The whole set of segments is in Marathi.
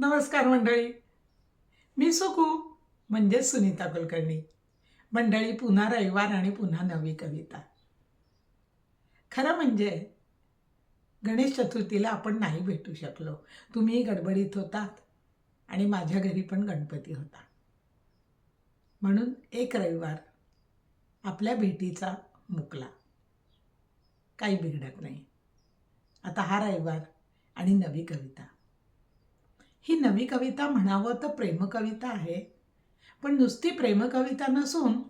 नमस्कार मंडळी. मी सुकू म्हणजे सुनीता कुलकर्णी. मंडळी पुन्हा रविवार आणि पुन्हा नवी कविता. खरं म्हणजे गणेश चतुर्थीला आपण नाही भेटू शकलो. तुम्ही गडबडीत होतात आणि माझ्या घरी पण गणपती होता. म्हणून एक रविवार आपल्या भेटीचा मुकला. काही बिघडत नाही. आता हा रविवार आणि नवी कविता. ही नवी कविता म्हणावं तर प्रेमकविता आहे. पण नुसती प्रेमकविता नसून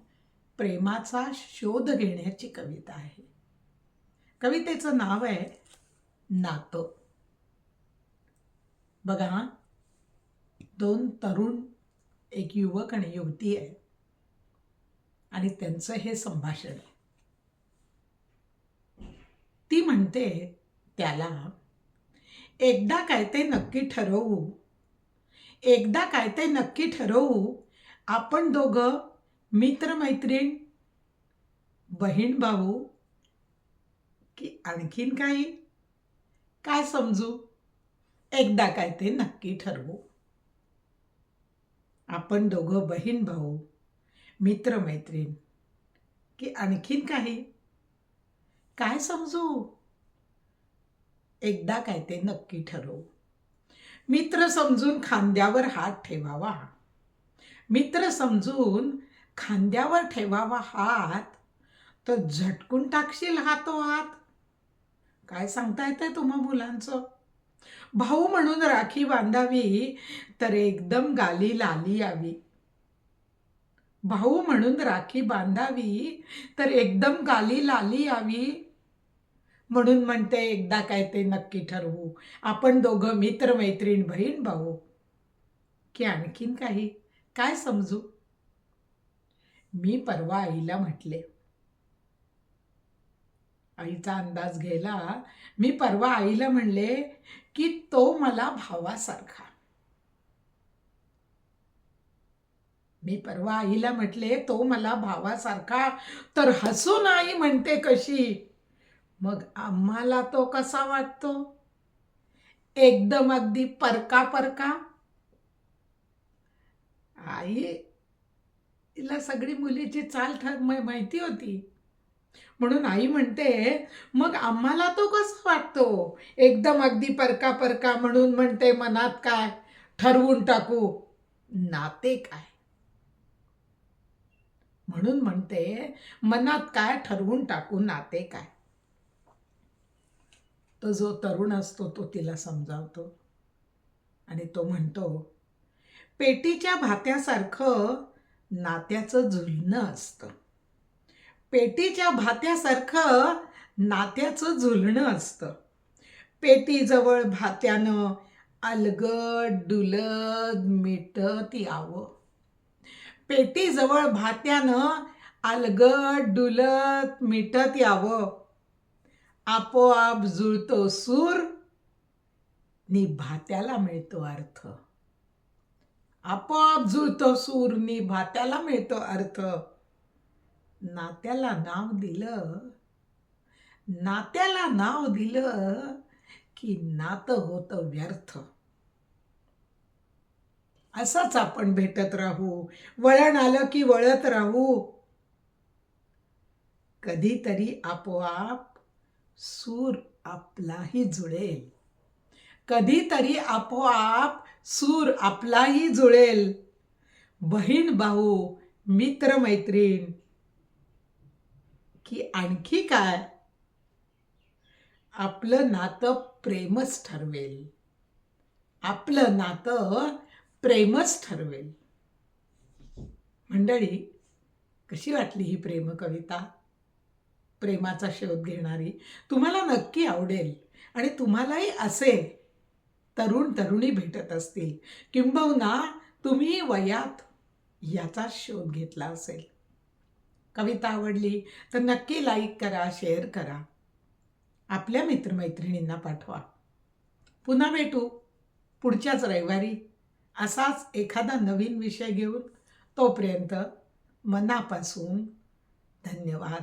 प्रेमाचा शोध घेण्याची कविता आहे. कवितेचं नाव आहे नातं. बघा दोन तरुण एक युवक आणि युवती आहे आणि त्यांचं हे संभाषण आहे. ती म्हणते त्याला एकदा काय ते नक्की ठरवू एकदा काय ते नक्की ठरवू आपण दोघं मित्रमैत्रीण बहीण भाऊ की आणखीन काही? काय समजू? एकदा काय ते नक्की ठरवू. आपण दोघं बहीण भाऊ मित्रमैत्रीण की आणखीन काही? काय समजू? एकदा काय ते नक्की ठरवू. मित्र समजून खांद्यावर हात ठेवावा. मित्र समजून खांद्यावर ठेवावा हात तर झटकून टाकशील हातो हात. काय सांगता येतंय तुम्हा मुलांचं? भाऊ म्हणून राखी बांधावी तर एकदम गाली लाली यावी. भाऊ म्हणून राखी बांधावी तर एकदम गाली लाली यावी. म्हणून म्हणते एकदा काय ते नक्की ठरवू. आपण दोघं मित्रमैत्रीण बहीण भाऊ. की आणखीन काही? काय समजू? मी परवा आईला म्हटले. आईचा अंदाज घ्यायला मी परवा आईला म्हणले की तो मला भावासारखा. मी परवा आईला म्हटले तो मला भावासारखा तर हसून आई म्हणते कशी. मग आम्हाला तो कसा वाटतो? एकदम अगदी परका परका आई तिला सगळी मुलीची चाल ठर माहिती होती. म्हणून आई म्हणते मग आम्हाला तो कसा वाटतो? एकदम अगदी परका परका म्हणून म्हणते मनात काय? ठरवून टाकू. नाते काय? म्हणून म्हणते मनात काय? ठरवून टाकू नाते काय? तो जो तरुण असतो तो तिला समजावतो. आणि तो म्हणतो पेटीच्या भात्यासारखं नात्याचं झुलणं असतं. पेटीच्या भात्यासारखं नात्याचं झुलणं असतं. पेटीजवळ भात्यानं अलगद डुलद मिटत यावं. पेटीजवळ भात्यानं अलगद डुलत मिटत यावं. आपोआप जुळतो सूर नि भात्याला मिळतो अर्थ. आपोआप जुळतो सूर नि भात्याला मिळतो अर्थ. नात्याला नाव दिलं नात्याला नाव दिलं की नातं होतं व्यर्थ. असंच आपण भेटत राहू वळण आलं की वळत राहू. कधीतरी आपोआप सूर आपलाही जुळेल. कधीतरी आपोआप सूर आपलाही जुळेल. बहीण भाऊ मित्र मैत्रीण की आणखी काय? आपलं नातं प्रेमच ठरवेल. आपलं नातं प्रेमच ठरवेल. मंडळी कशी वाटली ही प्रेम कविता प्रेमाचा शोध घेणारी. तुम्हाला नक्की आवडेल. आणि तुम्हालाही असे तरुण तरुणी भेटत असतील. किंबहुना तुम्ही वयात याचा शोध घेतला असेल. कविता आवडली तर नक्की लाईक करा शेअर करा. आपल्या मित्रमैत्रिणींना पाठवा. पुन्हा भेटू पुढच्याच रविवारी असाच एखादा नवीन विषय घेऊन. तोपर्यंत मनापासून धन्यवाद.